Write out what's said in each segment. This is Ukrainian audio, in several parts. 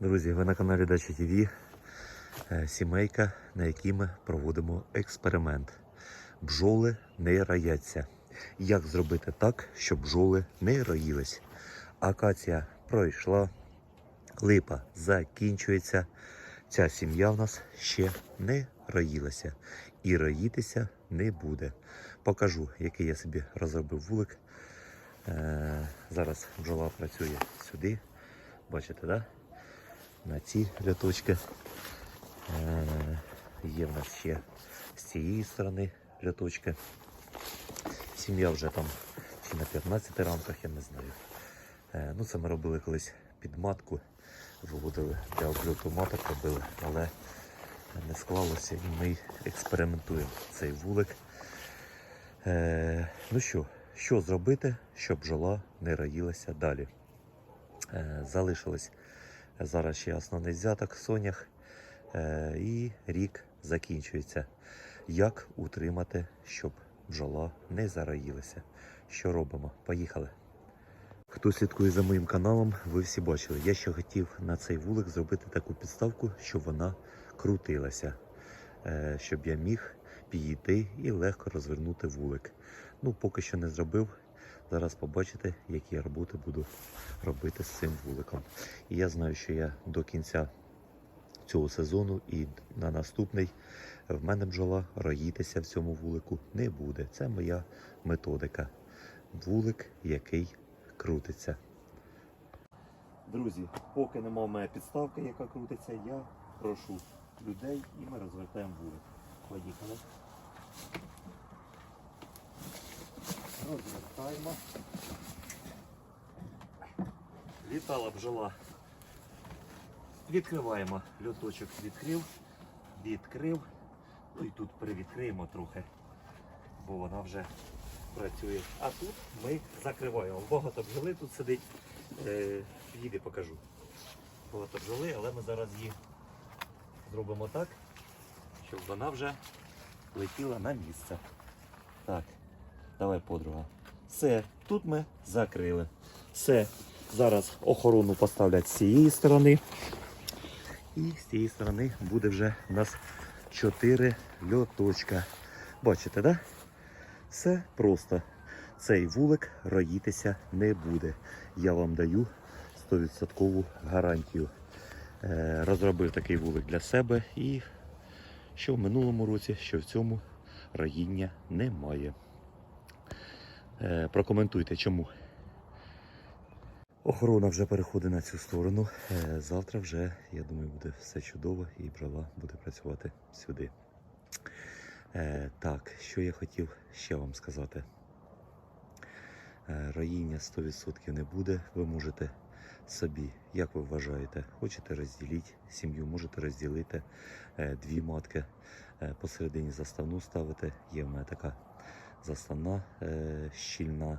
Друзі, ви на каналі Дача ТВ. Е, Сімейка, на якій ми проводимо експеримент. Бджоли не рояться. Як зробити так, щоб бджоли не роїлись? Акація пройшла, липа закінчується. Ця сім'я в нас ще не роїлася і роїтися не буде. Покажу, який я собі розробив вулик. Е, зараз бджола працює сюди. Бачите, да? На ці рядочки. Е, Є в нас ще з цієї сторони рядочки. Сім'я вже там чи на 15 рамках, я не знаю. Е, Ну, це ми робили колись під матку, виводили для обльоту маток робили, але не склалося і ми експериментуємо цей вулик. Е, ну що, що зробити, щоб бджола не роїлася далі? Залишилось зараз ще основний взяток в сонях. Е, і рік закінчується. Як утримати, щоб бджола не зароїлася? Що робимо? Поїхали. Хто слідкує за моїм каналом, ви всі бачили. Я ще хотів на цей вулик зробити таку підставку, щоб вона крутилася, е, щоб я міг підійти і легко розвернути вулик. Ну, поки що не зробив. Зараз побачите, які роботи буду робити з цим вуликом. І я знаю, що я до кінця цього сезону і на наступний в мене бджола роїтися в цьому вулику не буде. Це моя методика. Вулик, який крутиться. Друзі, поки нема в мене підставки, яка крутиться, я прошу людей і ми розвертаємо вулик. Поїхали. Розвертаємо. Літала бджола. Відкриваємо. Льоточок відкрив, відкрив. Ну і тут привідкриємо трохи, бо вона вже працює. А тут ми закриваємо. Багато бджоли тут сидить. Е, покажу. Багато бджоли, але ми зараз її зробимо так, щоб вона вже летіла на місце. Так, давай подруга. Все, тут ми закрили. Все. Зараз охорону поставлять з цієї сторони. І з цієї сторони буде вже у нас 4 льоточка. Бачите, да? Все просто. Цей вулик роїтися не буде. Я вам даю 100% гарантію. Е, розробив такий вулик для себе і що в минулому році, що в цьому роїння немає. Е, прокоментуйте чому. Охорона вже переходить на цю сторону. Е, Завтра вже, я думаю, буде все чудово і бджола буде працювати сюди. Е, Так, що я хотів ще вам сказати. Роїння 100% не буде. Ви можете собі, як ви вважаєте, хочете розділити сім'ю, можете розділити дві матки. Посередині заставну ставити. Є в мене така заставна е, щільна.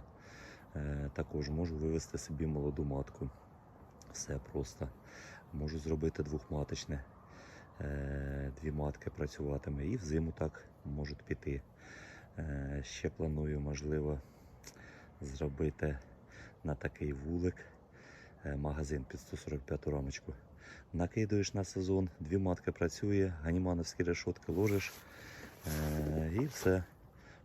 Е, Також можу вивести собі молоду матку. Все просто. Можу зробити двохматочне. Е, Дві матки працюватиме і взиму так можуть піти. Ще планую, можливо, зробити на такий вулик магазин під 145 рамочку. Накидуєш на сезон, дві матки працює, ганімановські решотки ложиш і все.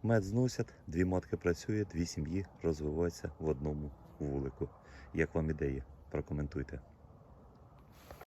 Мед зносять, дві матки працює, дві сім'ї розвиваються в одному вулику. Як вам ідеї? Прокоментуйте.